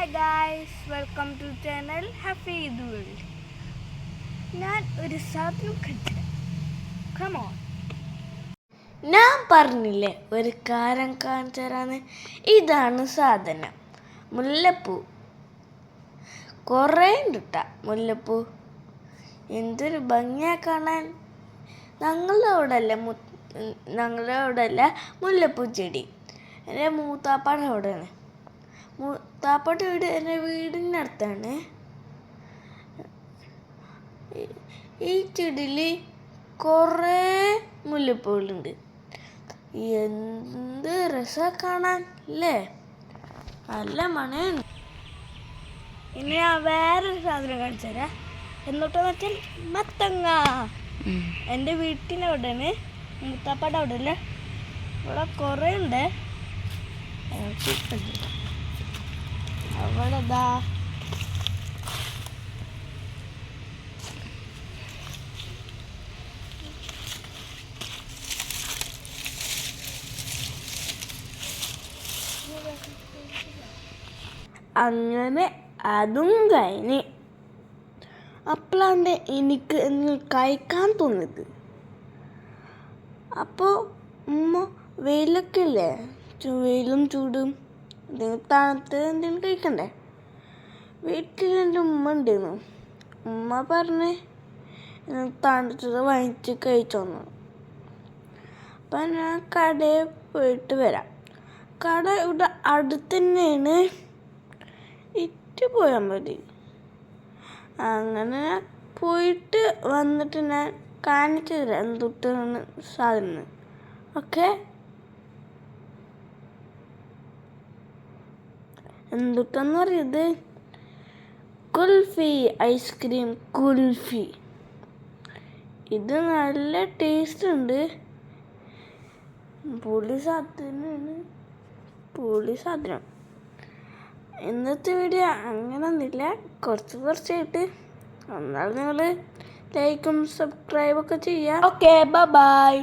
Hi guys welcome to channel happy world ഞാൻ ഒരു സാധനം കണ്ടില്ല. കമോൺ ഞാൻ പറഞ്ഞില്ലേ ഒരു കാരം കാണിച്ചു തരാന്ന് ഇതാണ് സാധനം. മുല്ലപ്പൂ. കുറേ ഉണ്ട് മുല്ലപ്പൂ. എന്തൊരു ഭംഗിയാ കാണാൻ. ഞങ്ങളുടെ അവിടെ അല്ല ഞങ്ങളുടെ അവിടെ അല്ല മുല്ലപ്പൂ ചെടി. എന്റെ മൂത്താപ്പാടെ അവിടെയാണ്. മൂത്താപ്പാടെ വീട് എന്റെ വീടിന്റെ അടുത്താണ് ഈ- ചെടിയിൽ കുറേ മുല്ലപ്പൂകളുണ്ട് എന്ത് രസ കാണാൻ അല്ലേ? നല്ല മണയുണ്ട്. ഇനി ഞാൻ വേറൊരു സാധനം കാണിച്ചു തരാം. എന്നിട്ടെന്ന് വെച്ചാൽ മത്തങ്ങ. എന്റെ വീട്ടിനവിടെയാണ് മുത്താപ്പാട്ട് മുത്താപ്പാടെ അവിടെ അല്ലേ ഇവിടെ കുറേ ഉണ്ട്. അവിടെ dá. അങ്ങനെ അതും കഴിഞ്ഞ്. അപ്പോഴാണ് എനിക്ക് ഇന്ന് കഴിക്കാൻ തോന്നിയത്. അപ്പോൾ ഉമ്മ വെയിലൊക്കെ ഇല്ലേ? ചു- വെയിലും ചൂടും. തണുത്ത് എന്തെങ്കിലും കഴിക്കണ്ടേ? വീട്ടിൽ എന്റെ ഉമ്മ ഉണ്ടായിരുന്നു. ഉമ്മ പറഞ്ഞ് "ഇന്ന് തണുത്തത് വാങ്ങിച്ച് കഴിച്ചോന്നു. അപ്പം ഞാൻ കടയിൽ പോയിട്ട് വരാം. കട ഇവിടെ അടുത്ത് തന്നെയാണ്. ഇറ്റ് പോയാൽ മതി. അങ്ങനെ പോയിട്ട് വന്നിട്ട് ഞാൻ കാണിച്ചു തരാം എന്തൊട്ടാണ് സാധനം ഓക്കെ? എന്തൊട്ടെന്ന് പറയുന്നത് കുൽഫി ഐസ്ക്രീം കുൽഫി. ഇത് നല്ല ടേസ്റ്റ് ഉണ്ട്. പുളി സാധനമാണ് പുളി സാധനം. ഇന്നത്തെ വീഡിയോ അങ്ങനെ ഒന്നുമില്ല. കുറച്ച് കുറച്ചായിട്ട്. എന്നാൽ നിങ്ങൾ ലൈക്കും സബ്സ്ക്രൈബൊക്കെ ചെയ്യാം. Okay bye